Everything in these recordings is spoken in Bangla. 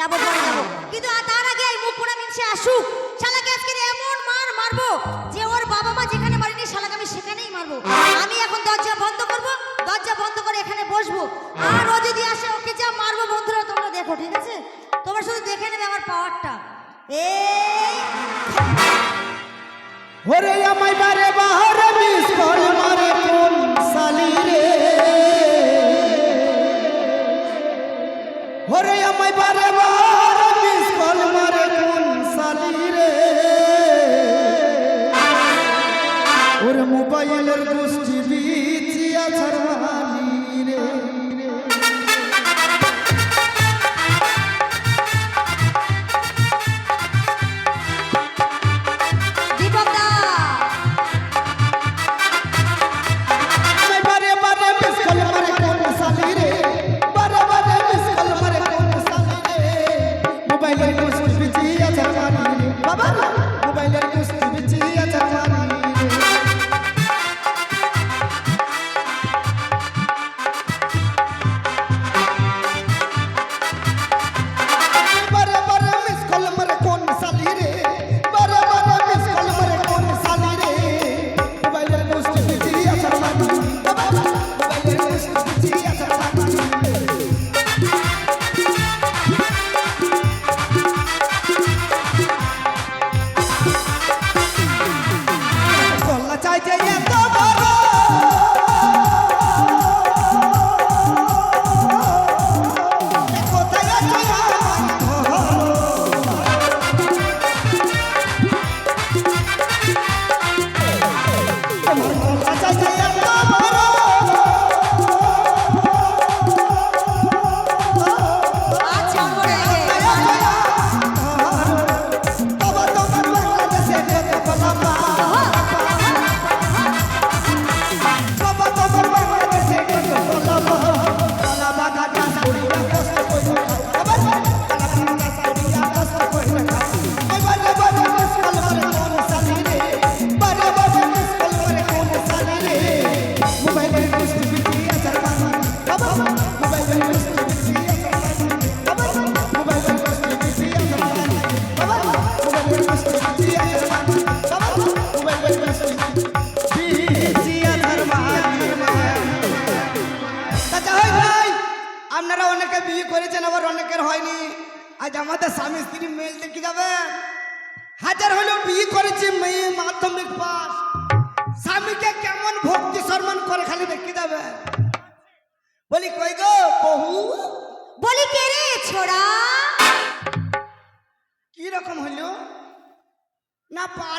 যাব যাব কিন্তু তার আগে এই মুখ পোড়া মিনসে আসুক।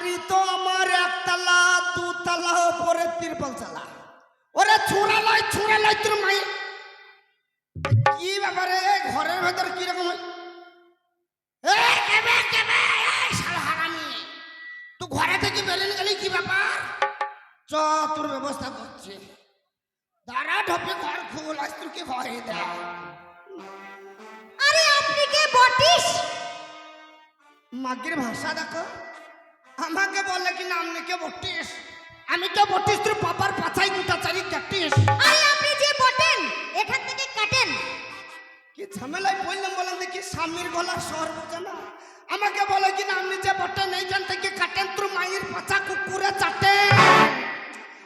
বাড়ি তো আমার স্বামীর গলা স্বর বোঝে না আমাকে বলে কিনা আপনি যে বটে নেই এইখান থেকে কাটেন, তোর মায়ের পাছা কুকুরে চাটে।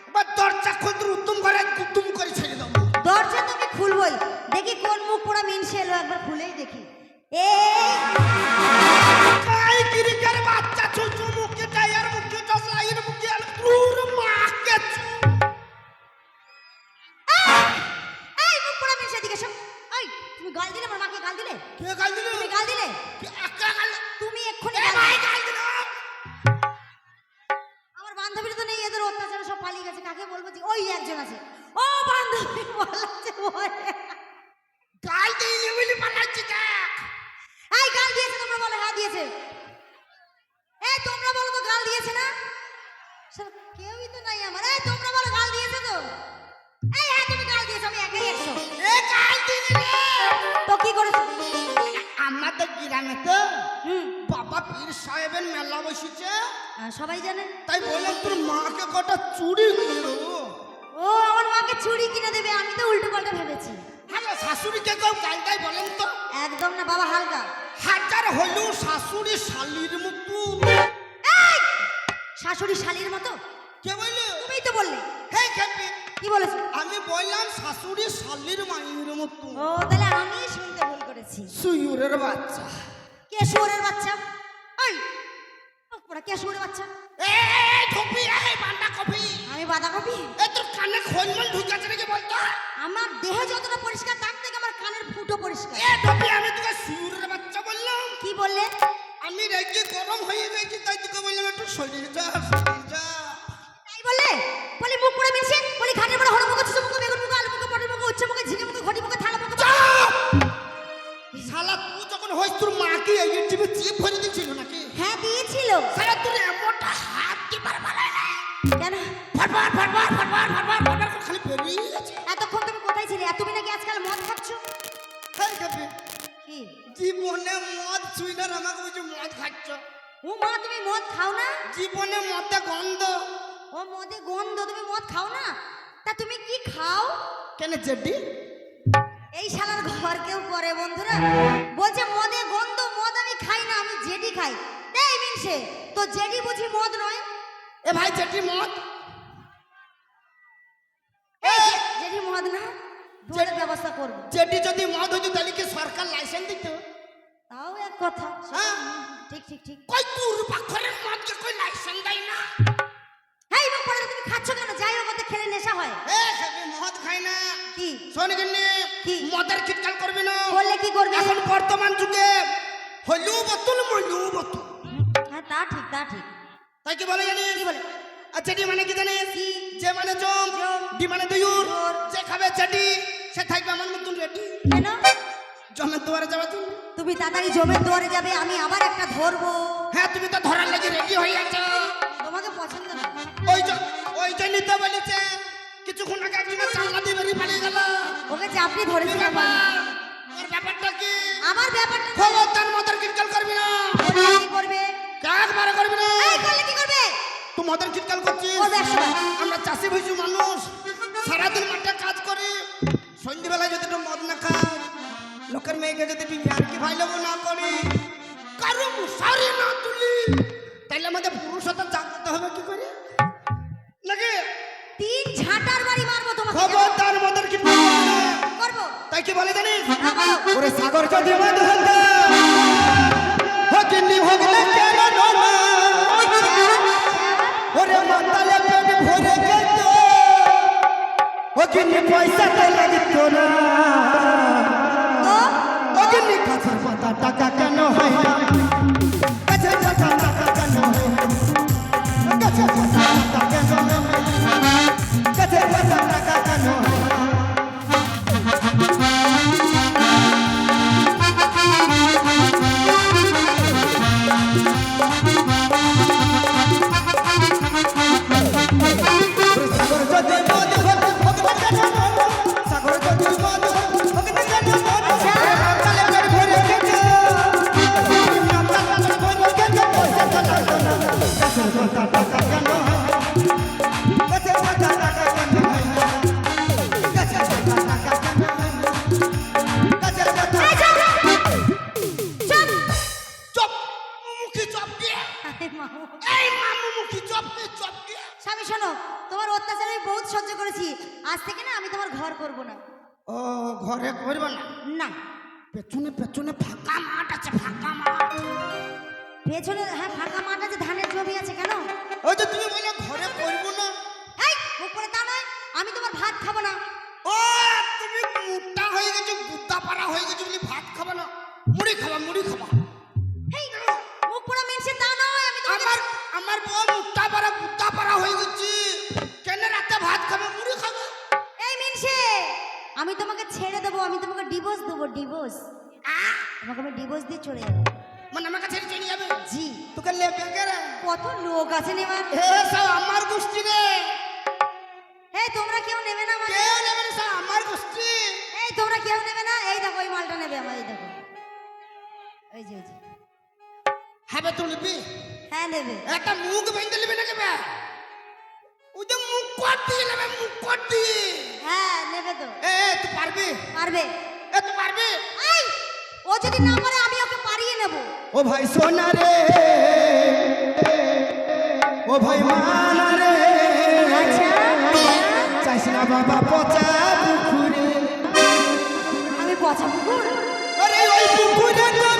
এবার দরজা খুঁজুর উত্তুম করে কুতুম করে ছেড়ে দেবো দরজা তুমি খুলবই। দেখি কোন মুখ পোড়া মিনসে একবার খুলেই দেখি। এই বসেছে সবাই জানে তাই বললাম তোর মাকে কটা চুড়ি কিনে দেবো। ও আমার মাকে চুড়ি কিনে দেবে আমি তো উল্টো পাল্টা ভেবেছি। শাশুড়ি কে কেউ গালগাই বলেন তো। একদম না বাবা হালকা। হাজার হলেও শাশুড়ি শালির মতো। শাশুড়ি শালির মতো? কে বললে? তুমিই তো বললে। হে খেপি। কি বলেছ? আমি বললাম শাশুড়ি শালির মায়ের মতো। ও তাহলে আমি শুনতে ভুল করেছি। সুয়ুরের বাচ্চা। কে সুয়রের বাচ্চা? ওই ওরা কে শুয়োরের বাচ্চা? এ ঢুকবি এই বান্ডা কফি আমি বাঁধাকপি এ তোর কানে খোলমল ঢুকেছে নাকি বলতো? আমার দেহ যতটা পরিষ্কার তার থেকে আমার কানের ফুটো পরিষ্কার। এ ঢুকবি আমি তোকে সুয়ুরের বাচ্চা বললাম। কি বললে? আমি রেগে গরম হয়ে গেছি তাই তোকে বললাম একটু সরিয়ে যা সরিয়ে যা। তাই বললে? বলি মুখ পুরো মিশে বলি ঘাটের বড় হড় মুখ ছোট মুখ বেগুন মুখ আলু মুখ পটল মুখ উচ্চ মুখ ঝিঙে মুখ ঘটি মুখ থালা মুখ! শালা তুই যখন হইস তোর মাকে এই টিভি চিপ ভরে দিয়েছিল নাকি? হ্যাঁ দিয়েছিল। শালা তোর এমনটা হাত কি পারবার কেন? ফাটবার ফাটবার ফাটবার ফাটবার ফাটবার করে খালি বেরিয়ে এতক্ষণ তুমি কোথায় ছিলে? তুমি নাকি আজকাল মদ খাচ্ছ? কাপি কি? জীবনে মদ ছুইনার আমাকে বুঝি মদ খাচ্ছ। ও মা তুমি মদ খাও না? জীবনে মদে গন্ধ। ও মদে গন্ধ তুমি মদ খাও না? তা তুমি কি খাও? কেন জেডি? এই শালার ঘর কেউ করে বন্ধুরা। বলছে মদে গন্ধ মদ আমি খাই না আমি জেডি খাই। এই মিনসে তো জেডি বুঝি মদ নয়? এ ভাই জেডি মদ? এই জেডি মদ না? জেডির ব্যবস্থা করব। জেডি যদি মদ হইতো তাহলে কি সরকার লাইসেন্স দিত? তাও এক কথা। হ্যাঁ। ঠিক ঠিক ঠিক। কই তুই তোর পাখরের মদকে কই লাইসেন্স দেয় না? খেলে নেশা হয়? এ সবই মদ খাই না। কি? শোন কি? মদের খিটকাল করবি না। করলে কি করবে? এখন বর্তমান যুগে হইলেও বোতল মইলেও বোতল। হ্যাঁ তা ঠিক তা ঠিক। তাই কি বলে জানিস? কি বলে? আচ্ছা ডি মানে কি জানিস? কি? যে মানে জম। ডি মানে দইউর। যে খাবে চেটি সে থাকবে আমার মতন রেডি। কেন? জমের দুয়ারে যাওয়ার জন্য তুমি তাড়াতাড়ি জমের দুয়ারে যাবে আমি আবার একটা ধরবো। হ্যাঁ তুমি তো ধরার লাগি রেডি হয়ে আছো। তোমাকে পছন্দ ওই যে ওই যে নিতে বলেছে। কিছুক্ষণ আগে একজনের চাল্লা দিয়ে বেরিয়ে পালিয়ে গেল। ওকে চাপড়ি ধরেছিল ব্যাপার ওর ব্যাপারটা কি? আমার ব্যাপারটা না। খবরদার মদের খিটকাল করবি না। কি করবে? একবারে করবি না? এই করলে কি করবে? তুই মদের খিটকাল করছিস। আমরা চাষি ভুষি মানুষ। সারাদিন মাঠে কাজ করি। সন্ধ্যেবেলায় যদি একটু মদ না খাই লোকের মেয়েকে যদি একটু ইয়ার্কি ভাই লোক না করি কারও মুশারি না তুলি। তাইলে আমাদের পুরুষতা জাগ্রত হবে কি করে? তিন ঝাঁটার বাড়ি মারবো তোমাকে খবরদার মদের খিটকাল করবি। তাই কি বলে জানিস? হ্যাঁ, বলো। ওরে সাগর যদি মদ হতো হকিনি হগলে কেন না ওরে মাতালে পেট ভরে যেত ওকিনি পয়সা তো লাগতো না। তো? ওকিনি কাছের পাতা টাকা পাড়া হয়ে গেছো বলি ভাত খাবা না। মুড়ি খাবা মুড়ি খাবা। মুখ পুরো মিনসে তা নয় আমি আমার আমার বউ মোটা পাড়া গুদ্দা পাড়া হয়ে গেছি। কেন রাতে ভাত খাবে মুড়ি খাবে? এই মিনসে আমি তোমাকে ছেড়ে দেবো আমি তোমাকে ডিভোর্স দেবো ডিভোর্স তোমাকে আমি ডিভোর্স দিয়ে চলে যাব। মানে আমাকে ছেড়ে চলে যাবে? জি। তোকে লেবে কত লোক আছে নেবার সব আমার গোষ্ঠী রে। এই তোমরা কেউ নেবে না মানে কেউ নেবে না সব আমার গোষ্ঠী। এই তোমরা কেউ নেবে না এই দেখো এই মালটা নেবে আমার এই দেখো। এই যে এই যে। হ্যাঁ হবে তুলবি হ্যাঁ নেবে। একটা মুখ ভেঙে নেবে নাকি ব্যা ওই তো মুখ কর দিয়ে নেবে মুখ কর দিয়ে। হ্যাঁ নেবে তো। এ তুই পারবি? পারবে। এ তুই পারবি? এই ও যদি না পারে আমি ওকে পারিয়ে নেব। ও ভাই সোনা রে। ও ভাই মানা রে। আচ্ছা। চাইছিনা বাবা পচা আচ্ছা পুকুর আরে ওই পুকুরে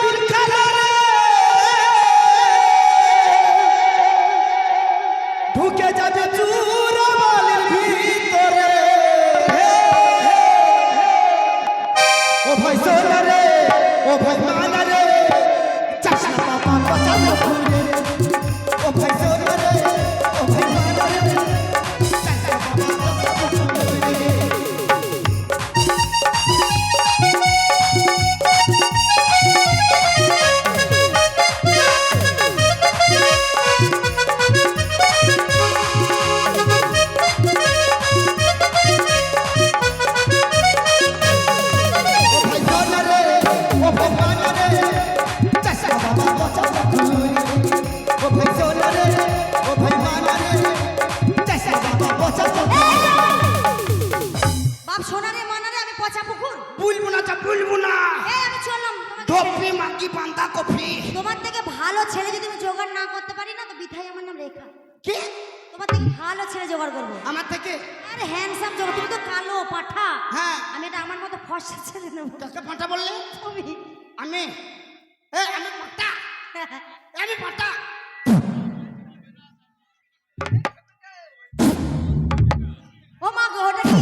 ও মা গো আর বলব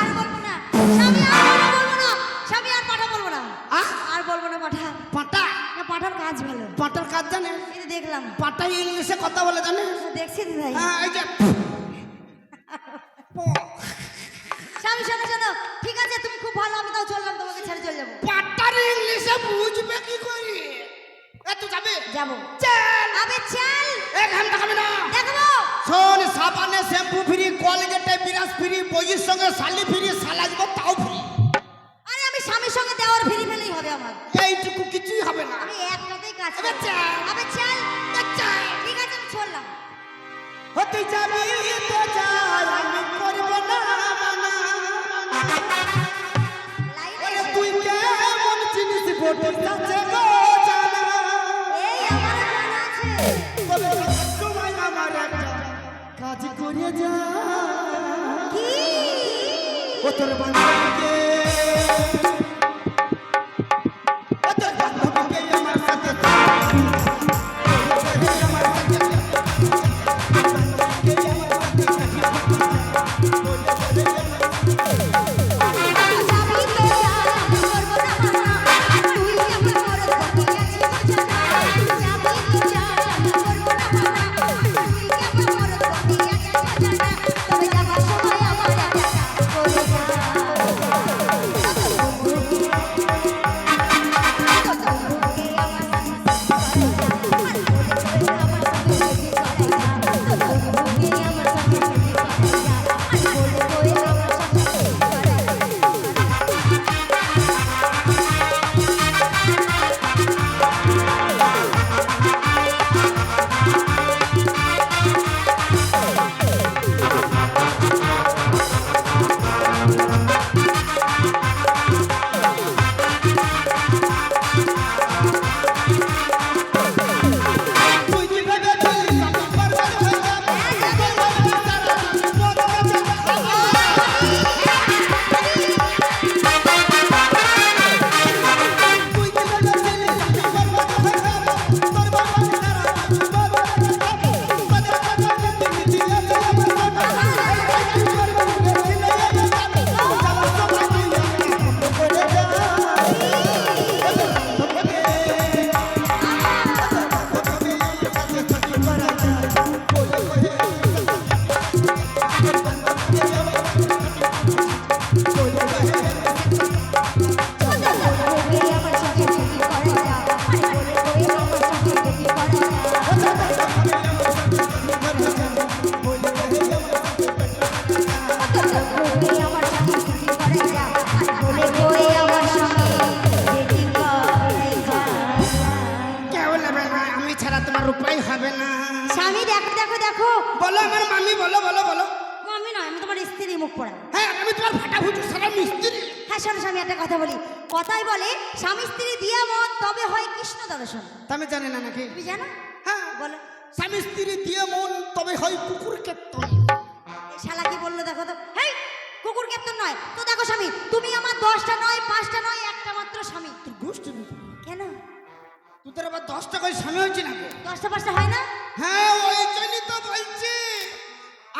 আর বলব আর পাঠা বলব না। আর বলব না পাঠা পাটা? না পাঠার কাজ ভালো। পাটার কাজ জানে? দেখলাম। পাটা ইংলিশে কথা বলে জানে? দেখছি হ্যাঁ এই যে। হতে যাবি তো যাই আমি করব না মানা তুই কেমন জিনিস ভোটের কাছে গো জানা। তোমায় আমার একটা কাজ করে যা। ও তোর বাংলা কথাই বলে স্বামী স্ত্রী দিয়া মন তবে হয় কৃষ্ণ দর্শন। তা আমি জানি না নাকি? তুমি জানো? হ্যাঁ। বলো। স্বামী স্ত্রী দিয়ে মন তবে হয় কুকুর এই শালা কি বলল দেখো তো? হেই কুকুর কেপ্তন নয়। তো দেখো স্বামী তুমি আমার দশটা নয় পাঁচটা নয় একটা মাত্র স্বামী। তোর গোষ্ঠী। কেন? তোদের আবার দশ টাকায় স্বামী হয়েছে নাকি? দশটা পাঁচটা হয় না? হ্যাঁ ওই জন্যই তো বলছি।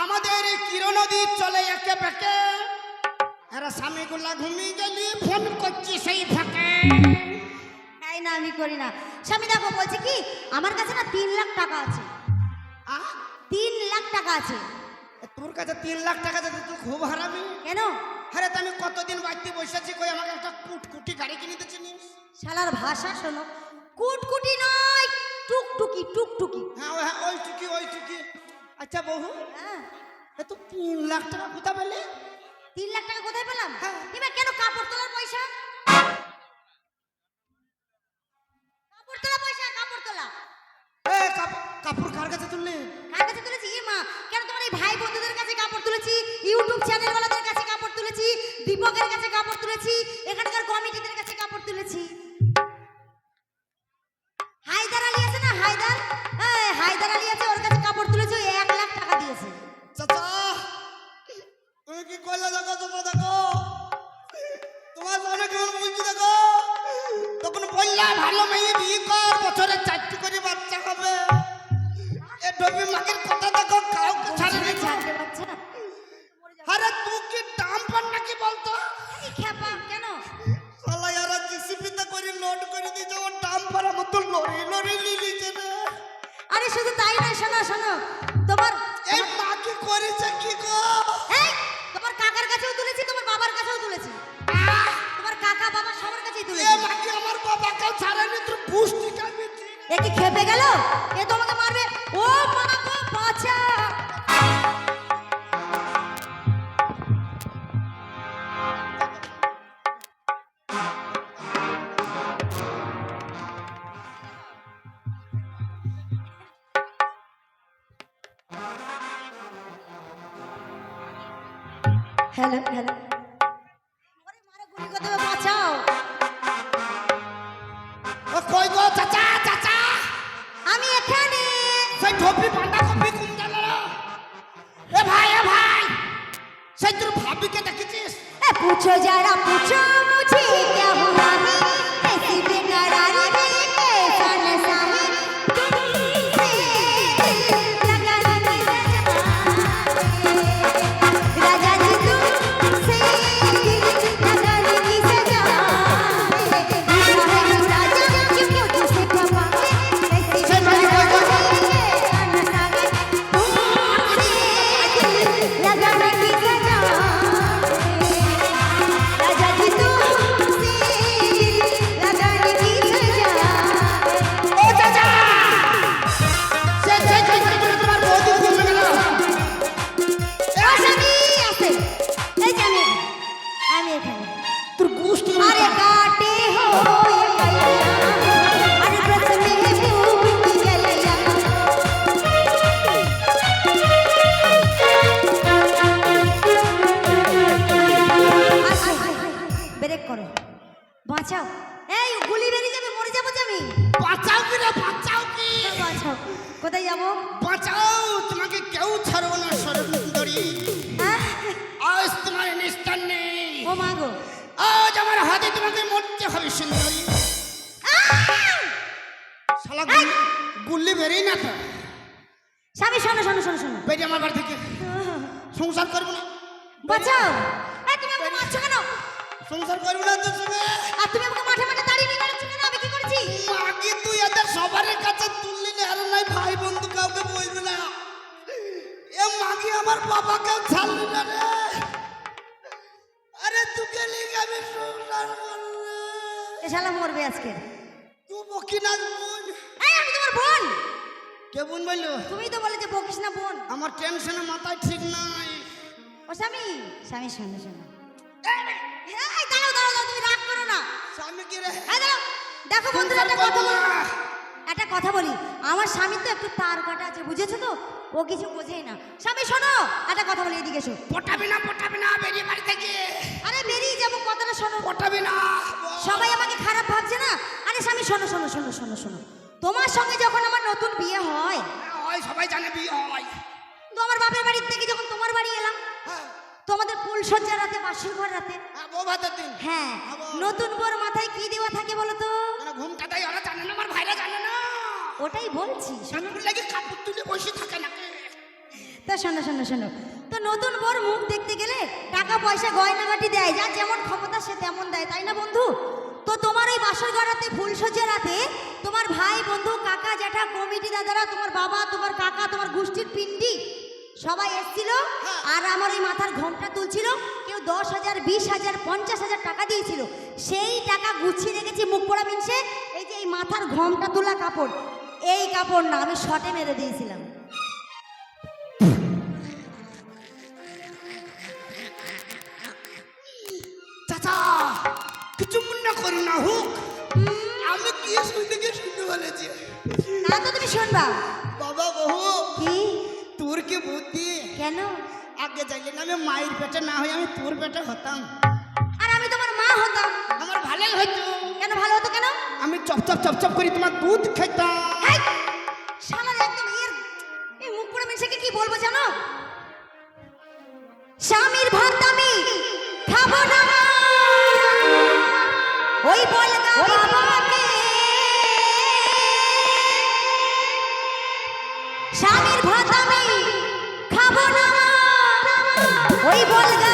আমাদের এই কিরণ নদী চলে একে বেঁকে এরা স্বামীগুলা ঘুমিয়ে গেলি ফোন করছি সেই ফাঁকে। তাই না আমি করি না। স্বামী দেখো বলছি কি আমার কাছে না তিন লাখ টাকা আছে। আ? তিন লাখ টাকা আছে। তোর কাছে তিন লাখ টাকা যাতে তুই খুব হারামি। কেন? আরে তো আমি কতদিন বাড়িতে বসেছি কই আমাকে একটা কুটকুটি গাড়ি কিনে দিচ্ছি শালার ভাষা শোনো কুটকুটি নয় টুকটুকি টুকটুকি। হ্যাঁ হ্যাঁ ওই টুকি ওই টুকি আচ্ছা বহু হ্যাঁ। তো তিন লাখ টাকা কোথা পেলে? তিন লাখ টাকা কোথায় পেলাম? হ্যাঁ। এবার কেন কাপড় তোলার পয়সা? কাপড় তোলা পয়সা কাপড় তোলা। কাপড় কার কাছে তুললে? কার কাছে তুলেছি? এ মা কেন তোমার এই ভাই বন্ধুদের কাছে কাপড় তুলেছি? ইউটিউব চ্যানেলওয়ালাদের কাছে কাপড় তুলেছি? দীপকের কাছে কাপড় তুলেছি? এখানকার কমিটিদের কাছে কাপড় তুলেছি? খেপে গেল? এ তোমাকে মারবে। ও শালা মরবে আজকে। তুই বকি না বোন। এই আমি তোমার বোন। কে বোন বলল? তুমি তো বলে যে বকিস না বোন। আমার টেনশনে মাথায় ঠিক নাই। ও স্বামী স্বামী শোনো শোনো। এই দাঁড়াও দাঁড়াও তুমি রাগ করো না। স্বামী কি রে? দাঁড়াও। দেখো বন্ধুরা একটা কথা একটা কথা বলি। আমার স্বামী তো একটু তার কাটা আছে বুঝেছ তো? ও কিছু বোঝেই না। স্বামী শোনো একটা কথা বলি এদিকে এসো। পটাবি না পটাবি না বেরিয়ে বাড়ি থেকে। আরে বেরিয়ে যাব কথাটা শোনো। পটাবি না। সবাই আমাকে খারাপ ভাবছে না? আরে স্বামী শোনো শোনো শোনো শোনো শোনো। তোমার সঙ্গে যখন আমার নতুন বিয়ে হয় হ্যাঁ, হয় সবাই জানে বিয়ে হয়। তো আমার বাপের বাড়ির থেকে যখন তোমার বাড়ি এলাম হ্যাঁ। তোমাদের ফুল সজ্জা রাতে বাসর ঘর রাতে। হ্যাঁ, হ্যাঁ নতুন বোর মাথায় কি দেওয়া থাকে বলো তো? মানে ঘুমটা দেয় ওরা জানে না আমার ভাইরা জানে না। ওটাই বলছি। লাগে কাপড় তুলে বসে থাকে নাকি তা শোনো শোনো শোনো। তো নতুন বর মুখ দেখতে গেলে টাকা পয়সা গয়নাগাটি দেয় যা যেমন ক্ষমতা সে তেমন দেয় তাই না বন্ধু? তো তোমার এই বাসর গড়াতে ফুল সজ্জা রাতে তোমার ভাই বন্ধু কাকা জ্যাঠা কমিটি দাদারা তোমার বাবা তোমার কাকা তোমার গোষ্ঠীর পিন্ডি সবাই এসেছিল আর আমার এই মাথার ঘোমটা তুলছিল কেউ দশ হাজার বিশ হাজার পঞ্চাশ হাজার টাকা দিয়েছিল। সেই টাকা গুছিয়ে রেখেছি মুখ পড়া মিনসে এই যে এই মাথার ঘোমটা তোলা কাপড় এই কাপড় না আমি শটে মেরে দিয়েছিলাম। চাচা কিছু মনে করি না হুক। আমি কি শুনতে কি শুনতে বলেছি? না তো তুমি শুনবা। বাবা বহু কি? তোর কি বুদ্ধি? কেন? আগে চাইলে না আমি মায়ের পেটে না হয়ে আমি তোর পেটে হতাম। আর আমি তোমার মা হতাম। আমার ভালোই হতো। কেন ভালো হতো? আমি চপ চপ চপ চপ করি তোমার দুধ খেতাম। শালার একদম এর এই মুখ পুরো মিশাকে কি বলব জানো? স্বামীর ভাত আমি খাব না ওই বাবাকে। স্বামীর ভাত আমি খাব না ওই বলগা